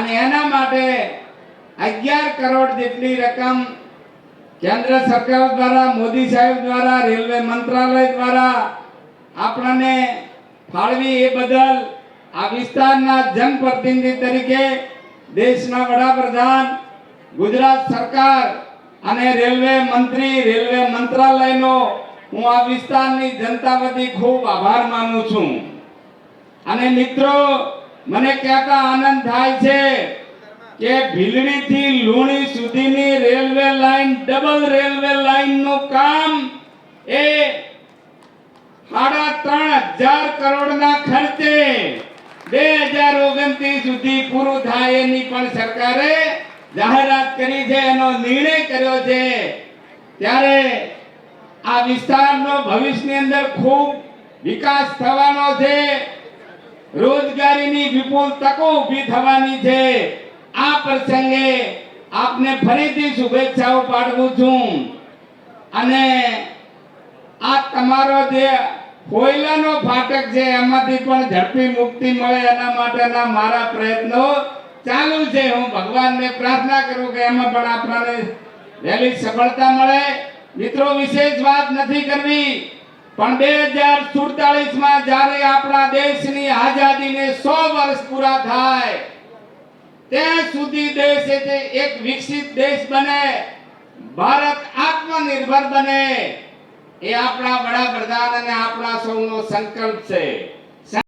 અને એના માટે અગિયાર કરોડ જેટલી રકમ કેન્દ્ર સરકાર દ્વારા, મોદી સાહેબ દ્વારા, રેલવે મંત્રાલય દ્વારા આપણને ફાળવી એ બદલ આ વિસ્તારના જનપ્રતિનિધિ તરીકે દેશના વડાપ્રધાન, ગુજરાત સરકાર અને રેલવે મંત્રી, રેલવે મંત્રાલયનો હું આ વિસ્તારની જનતા વતી ખૂબ આભાર માનું છું. અને મિત્રો મને કહેતા આનંદ થાય છે કે ભીલડીથી લુણી સુધીની રેલવે લાઈન, ડબલ રેલવે લાઈનનું કામ એ સાડા ત્રણ હજાર કરોડના ખર્ચે બે હજાર ઓગણત્રીસ સુધી પૂરું થાય એની પણ સરકારે જાહેરાત કરી છે, એનો નિર્ણય કર્યો છે. ત્યારે આ વિસ્તારનો ભવિષ્યની અંદર ખૂબ વિકાસ થવાનો છે. રોજગારીની વિપુલ તકો ઊભી થવાની છે. આ પ્રસંગે આપને ફરીથી શુભેચ્છાઓ પાઠવું છું. અને આ તમારો જે કોયલાનો ફાટક છે, એમાંથી પણ ઝડપી મુક્તિ મળે એના માટેના મારા પ્રયત્નો ચાલુ છે. હું ભગવાનને પ્રાર્થના કરું કે એમાં પણ આપણને વહેલી સફળતા મળે. મિત્રો, વિશેષ વાત નથી કરવી, પણ બે હજાર સુડતાલીસમાં જ્યારે આપણા દેશની આઝાદીને સો વર્ષ પૂરા થાય. ત્યાં સુધી દેશ એટલે એક વિકસિત દેશ બને. ભારત આત્મનિર્ભર બને. એ આપણા વડાપ્રધાન અને આપણા સૌનો સંકલ્પ છે.